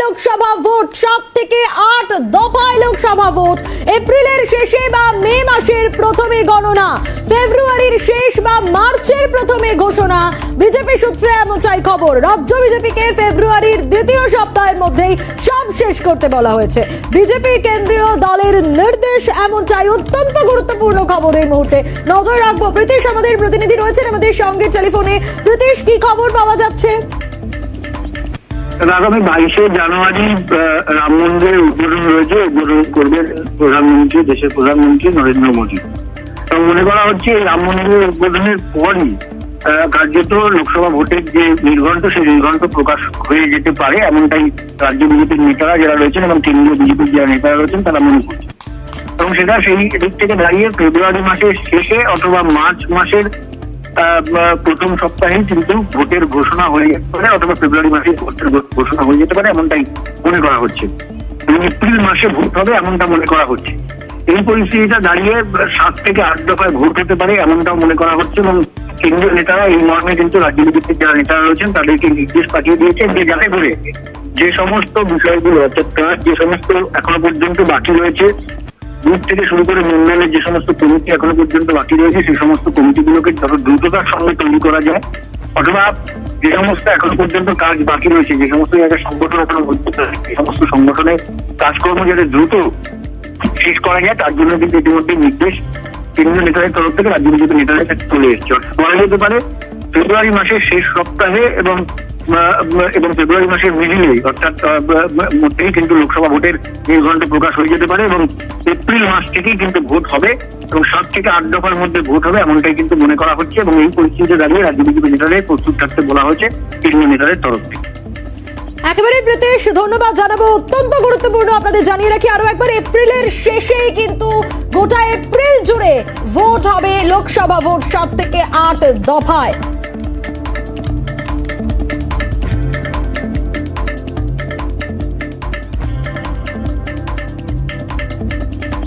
Lok Sabha vote, সাত থেকে আট দফায় লোকসভা ভোট। এপ্রিলের শেষে বা মে মাসের প্রথমে গণনা। ফেব্রুয়ারির শেষ বা মার্চের প্রথমে ঘোষণা। বিজেপি সূত্রে এমনটাই খবর। রাজ্য বিজেপিকে ফেব্রুয়ারির দ্বিতীয় সপ্তাহের মধ্যেই সব শেষ করতে বলা হয়েছে। বিজেপি কেন্দ্রীয় দলের নির্দেশ এমনটাই অত্যন্ত গুরুত্বপূর্ণ খবর এই মুহূর্তে। নজর রাখব, প্রীতিশ, আমাদের প্রতিনিধি রয়েছেন আমাদের সঙ্গে টেলিফোনে। প্রীতিশ, কি খবর পাওয়া যাচ্ছে? আগামী বাইশে জানুয়ারি রাম মন্দিরের উদ্বোধন রয়েছে উদ্বোধন করবেন প্রধানমন্ত্রী, দেশের প্রধানমন্ত্রী নরেন্দ্র মোদী। এবং মনে করা হচ্ছে রাম মন্দিরের উদ্বোধনের পরই কার্যত লোকসভা ভোটের যে নির্ঘণ্ট, সেই নির্ঘণ্ট প্রকাশ হয়ে যেতে পারে, এমনটাই রাজ্য বিজেপির নেতারা যারা রয়েছেন এবং কেন্দ্রীয় বিজেপির যারা নেতারা রয়েছেন, তারা মনে করছেন। এবং সেটা সেই দিক থেকে দাঁড়িয়ে ফেব্রুয়ারি মাসের শেষে অথবা মার্চ মাসের প্রথম সপ্তাহে কিন্তু ভোটের ঘোষণা হয়ে যেতে পারে, অথবা ফেব্রুয়ারি মাসে ভোটের ঘোষণা হয়ে যেতে পারে, এমনটাই মনে করা হচ্ছে। এবং এপ্রিল মাসে ভোট হবে, এমনটা মনে করা হচ্ছে। এই পরিস্থিতিটা দাঁড়িয়ে সাত থেকে আট দফায় ভোট হতে পারে, এমনটাও মনে করা হচ্ছে, এবং কেন্দ্রীয় নেতারা এই মর্মে কিন্তু রাজ্য বিজেপির যারা নেতারা রয়েছেন, তাদেরকে নির্দেশ পাঠিয়ে দিয়েছেন যে যাতে করে যে সমস্ত বিষয়গুলো, অর্থাৎ যে সমস্ত এখনও পর্যন্ত বাকি রয়েছে বুথ থেকে শুরু করে মন্ডলের যে সমস্ত কমিটি এখনও পর্যন্ত বাকি রয়েছে সেই সমস্ত কমিটিগুলোকে যত দ্রুততার সঙ্গে তৈরি করা যায় অথবা যে সমস্ত এখনও পর্যন্ত কাজ বাকি রয়েছে যে সমস্ত জায়গায় সংগঠন এখনও আছে, সেই সমস্ত সংগঠনের কাজকর্ম যাতে দ্রুত শেষ করা যায় তার জন্য কিন্তু ইতিমধ্যে নির্দেশ কেন্দ্রীয় নেতাদের তরফ থেকে রাজ্য বিজেপি নেতাদের কাছে চলে এসেছে। বলা যেতে পারে ফেব্রুয়ারি মাসের শেষ সপ্তাহে এবং এবং ফেব্রুয়ারি মাসের মিডিলে অর্থাৎ মধ্যেই কিন্তু লোকসভা ভোটের নির্ঘণ্ট প্রকাশ হয়ে যেতে পারে এবং এপ্রিল মাস থেকেই কিন্তু ভোট হবে এবং সাত থেকে আট দফার মধ্যে ভোট হবে এমনটাই কিন্তু মনে করা হচ্ছে এবং এই পরিস্থিতিতে দাঁড়িয়ে রাজ্য বিজেপি নেতাদের প্রস্তুত থাকতে বলা হয়েছে কেন্দ্রীয় নেতাদের তরফ থেকে। একেবারে প্রীতেশ, ধন্যবাদ জানাব। অত্যন্ত গুরুত্বপূর্ণ আপনাদের জানিয়ে রাখি আরও একবার এপ্রিলের শেষেই কিন্তু গোটা এপ্রিল জুড়ে ভোট হবে লোকসভা ভোট সাত থেকে আট দফায়।